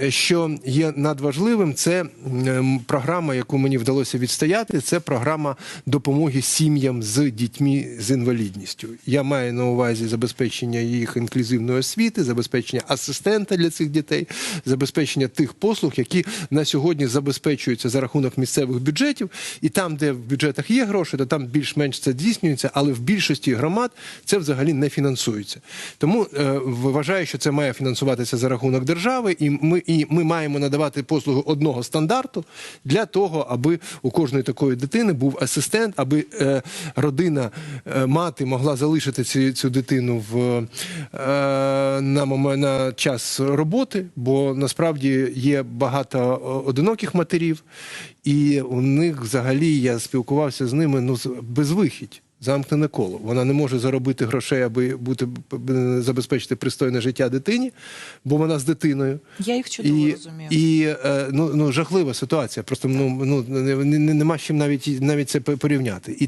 Е, Що є надважливим, це програма, яку мені вдалося відстояти. Це програма допомоги сім'ям з дітьми з інвалідністю. Я маю на увазі забезпечення їх інклюзивної освіти, забезпечення асистента для цих дітей, забезпечення тих послуг, які на сьогодні забезпечуються за рахунок місцевих бюджетів. І там, де в бюджетах є гроші, то там більш-менш це здійснюється, але в більшості громад це взагалі не фінансується. Тому е, вважаю, що це має фінансуватися за рахунок держави, і ми, і ми маємо надавати послуги одного стандарту для того, аби у кожної такої дитини був асистент, аби е, родина, е, мати могла залишити цю, цю дитину в, е, на, на час роботи, бо насправді є багато одиноких матерів, і у них взагалі я спілкувався з ними ну, безвихідь. Замкнене коло. Вона не може заробити грошей, аби бути забезпечити пристойне життя дитині, бо вона з дитиною. Я їх чудово І, розумію. і е, ну, ну жахлива ситуація. Просто ну, ну не, не, нема з чим навіть навіть це порівняти. І